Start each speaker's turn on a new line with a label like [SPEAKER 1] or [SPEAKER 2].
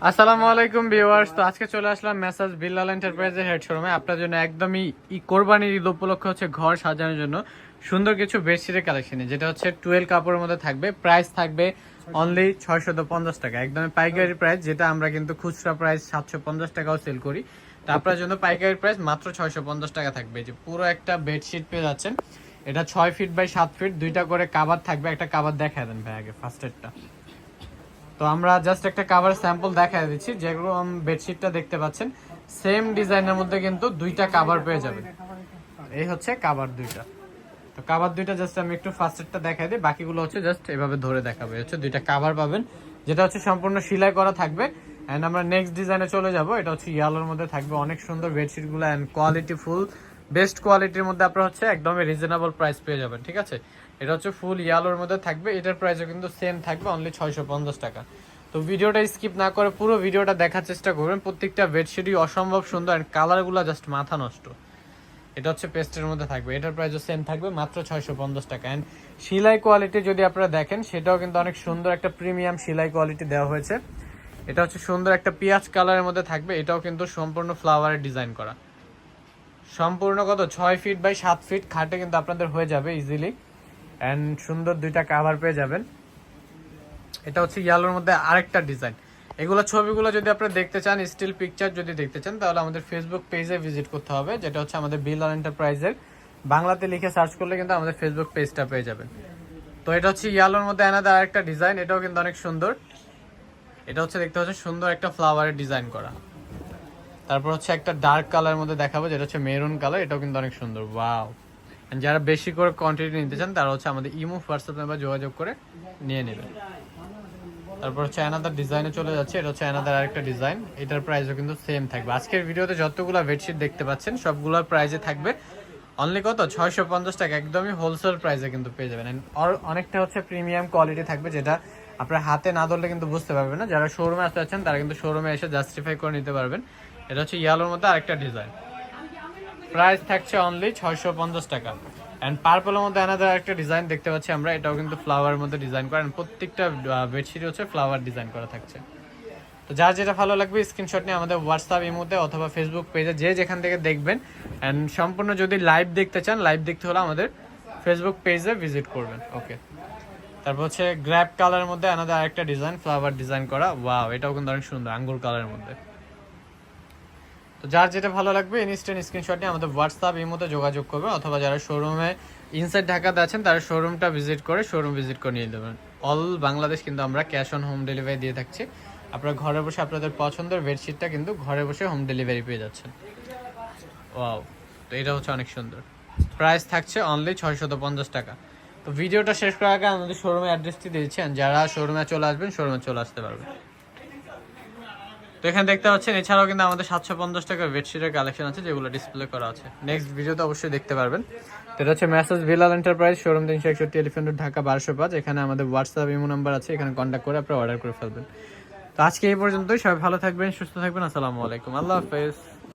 [SPEAKER 1] আসসালামু আলাইকুম ভিউয়ার্স। তো আজকে চলে আসলাম মেসাজ বিল্লাল এন্টারপ্রাইজের হেড শোরুমে। আপনার জন্য একদমই ই কোরবানির ঈদ উপলক্ষে হচ্ছে ঘর সাজানোর জন্য সুন্দর কিছু বেডশিটের কালেকশনে যেটা হচ্ছে টুয়েলভ কাপড়ের মধ্যে থাকবে। প্রাইস থাকবে অনলি ছয়শত পঞ্চাশ টাকা। একদমই পাইকারি প্রাইস যেটা আমরা কিন্তু খুচরা প্রাইস সাতশো পঞ্চাশ টাকাও সেল করি। তো আপনার জন্য পাইকারি প্রাইস মাত্র ছয়শো পঞ্চাশ টাকা থাকবে। যে পুরো একটা বেডশিট পেয়ে যাচ্ছেন। এটা ছয় ফিট বাই সাত ফিট দুইটা করে কাবার থাকবে। একটা কাবার দেখা দেন ভাই আগে ফার্স্ট এডটা তো আমরা জাস্ট একটা কাভার স্যাম্পল দেখা দিচ্ছি যেগুলো বেডশিটটা দেখতে পাচ্ছেন সেম ডিজাইনের মধ্যে কিন্তু দুইটা কাভার পেয়ে যাবেন। এই হচ্ছে কাভার দুইটা। তো কাভার দুইটা জাস্ট আমি একটু ফার্স্টেরটা দেখাই দিই, বাকিগুলো হচ্ছে জাস্ট এভাবে ধরে দেখাবে। হচ্ছে দুইটা কাভার পাবেন, যেটা হচ্ছে সম্পূর্ণ সেলাই করা থাকবে। অ্যান্ড আমরা নেক্সট ডিজাইনে চলে যাব, এটা হচ্ছে ইয়ালোর মধ্যে থাকবে। অনেক সুন্দর বেডশিটগুলো অ্যান্ড কোয়ালিটি ফুল বেস্ট কোয়ালিটির মধ্যে আপনারা হচ্ছে একদমই রিজনেবল প্রাইস পেয়ে যাবেন, ঠিক আছে? এটা হচ্ছে ফুল ইয়ালোর মধ্যে থাকবে, এটার প্রাইসও কিন্তু সেম থাকবে অনলি ছয়শো পঞ্চাশ টাকা। তো ভিডিওটা স্কিপ না করে পুরো ভিডিওটা দেখার চেষ্টা করবেন, প্রত্যেকটা বেডশিটই অসম্ভব সুন্দর অ্যান্ড কালারগুলো জাস্ট মাথা নষ্ট। এটা হচ্ছে পেস্টের মধ্যে থাকবে, এটার প্রাইসও সেম থাকবে, মাত্র ছয়শো পঞ্চাশ টাকা। অ্যান্ড সেলাই কোয়ালিটি যদি আপনারা দেখেন, সেটাও কিন্তু অনেক সুন্দর একটা প্রিমিয়াম সেলাই কোয়ালিটি দেওয়া হয়েছে। এটা হচ্ছে সুন্দর একটা পিঁয়াজ কালারের মধ্যে থাকবে, এটাও কিন্তু সম্পূর্ণ ফ্লাওয়ারের ডিজাইন করা। সম্পূর্ণ কত? ছয় ফিট বাই সাত ফিট খাটে কিন্তু আপনাদের হয়ে যাবে ইজিলি অ্যান্ড সুন্দর দুইটা কাভার পেয়ে যাবেন। এটা হচ্ছে ইয়ালোর মধ্যে আরেকটা ডিজাইন এগুলো ছবিগুলো যদি আপনারা দেখতে চান স্টিল পিকচার যদি দেখতে চান, তাহলে আমাদের ফেসবুক পেজে ভিজিট করতে হবে, যেটা হচ্ছে আমাদের বিল্লাল এন্টারপ্রাইজের বাংলাতে লিখে সার্চ করলে কিন্তু আমাদের ফেসবুক পেজটা পেয়ে যাবেন। তো এটা হচ্ছে ইয়ালোর মধ্যে আনাদা আরেকটা ডিজাইন এটাও কিন্তু অনেক সুন্দর। এটা হচ্ছে দেখতে হচ্ছে সুন্দর একটা ফ্লাওয়ারের ডিজাইন করা। তারপর হচ্ছে একটা ডার্ক কালার মধ্যে দেখাবো, যেটা হচ্ছে মেরুন কালার এটাও কিন্তু অনেক সুন্দর ওয়াও যারা বেশি করে কোয়ান্টিটি নিতে চান, তারা হচ্ছে আমাদের ইমো হোয়াটসঅ্যাপ নাম্বার যোগাযোগ করে নিয়ে নেবেন। তারপর হচ্ছে অ্যানাদার ডিজাইনে চলে যাচ্ছে, এটা হচ্ছে অ্যানাদার আরেকটা ডিজাইন এটার প্রাইসও কিন্তু সেম থাকবে। আজকের ভিডিওতে যতগুলো বেডশিট দেখতে পাচ্ছেন, সবগুলোর প্রাইসে থাকবে অনলি কত? ছয়শো পঞ্চাশ টাকা, একদমই হোলসেল প্রাইসে কিন্তু পেয়ে যাবেন। অনেকটা হচ্ছে প্রিমিয়াম কোয়ালিটি থাকবে, যেটা আপনার হাতে না ধরলে কিন্তু বুঝতে পারবেন না। যারা শোরুমে আসতে যাচ্ছেন তারা কিন্তু শোরুমে এসে জাস্টিফাই করে নিতে পারবেন। এটা হচ্ছে ইয়ালোর মধ্যে আরেকটা ডিজাইন। প্রাইস থাকছে অনলি ছয়শো পঞ্চাশ টাকা। অ্যান্ড পার্পলের মধ্যে আনাদার একটা ডিজাইন দেখতে পাচ্ছি আমরা, এটাও কিন্তু ফ্লাওয়ারের মধ্যে ডিজাইন করা। And প্রত্যেকটা বেডশিট হচ্ছে ফ্লাওয়ার ডিজাইন করা থাকছে। তো যার যেটা ভালো লাগবে স্ক্রিনশট নিয়ে আমাদের হোয়াটসঅ্যাপ ইমোতে অথবা ফেসবুক পেজে যে যেখান থেকে দেখবেন। অ্যান্ড সম্পূর্ণ যদি লাইভ দেখতে চান লাইভ দেখতে হলে আমাদের ফেসবুক পেজে ভিজিট করবেন। ওকে তারপর হচ্ছে গ্র্যাপ কালারের মধ্যে আনাদার আরেকটা ডিজাইন ফ্লাওয়ার ডিজাইন করা। ওয়াও এটাও কিন্তু অনেক সুন্দর, আঙ্গুর কালারের মধ্যে। তো যার যেটা ভালো লাগবে ইনস্ট্যান্ট স্ক্রিনশট নিয়ে আমাদের হোয়াটসঅ্যাপ এই মতো যোগাযোগ করবেন অথবা যারা শোরুমে ইনসাইড ঢাকাতে আছেন, তারা শোরুমটা ভিজিট করে শোরুম ভিজিট করে নিয়ে দেবেন অল বাংলাদেশ কিন্তু আমরা ক্যাশ অন হোম ডেলিভারি দিয়ে থাকছি। আপনারা ঘরে বসে আপনাদের পছন্দের বেডশিটটা কিন্তু ঘরে বসে হোম ডেলিভারি পেয়ে যাচ্ছেন। ওয়াও তো এটা হচ্ছে অনেক সুন্দর। প্রাইস থাকছে অনলি ছয়শত পঞ্চাশ টাকা। তো ভিডিওটা শেষ করার আগে আমাদের শোরুমের অ্যাড্রেসটি দিয়েছেন যারা শোরুমে চলে আসবেন শোরুমে চলে আসতে পারবেন। এখানে দেখতে পাচ্ছেন, এছাড়াও কিন্তু আমাদের সাতশো পঞ্চাশ টাকার বেডশিটের কালেকশন আছে যেগুলো ডিসপ্লে করা আছে। নেক্সট ভিডিওতে অবশ্যই দেখতে পারবেন। তো এটা হচ্ছে মেসেজ ভিলাল এন্টারপ্রাইজ শোরুম তিনশো একষট্টি এলিফেন্ট ঢাকা বারোশো পাঁচ। এখানে আমাদের হোয়াটসঅ্যাপ ইমো নাম্বার আছে, এখানে কন্ট্যাক্ট করে আপনারা অর্ডার করে ফেলবেন। তো আজকে এই পর্যন্তই, সবাই ভালো থাকবেন, সুস্থ থাকবেন, আসসালামু আলাইকুম। আল্লাহ হাফেজ।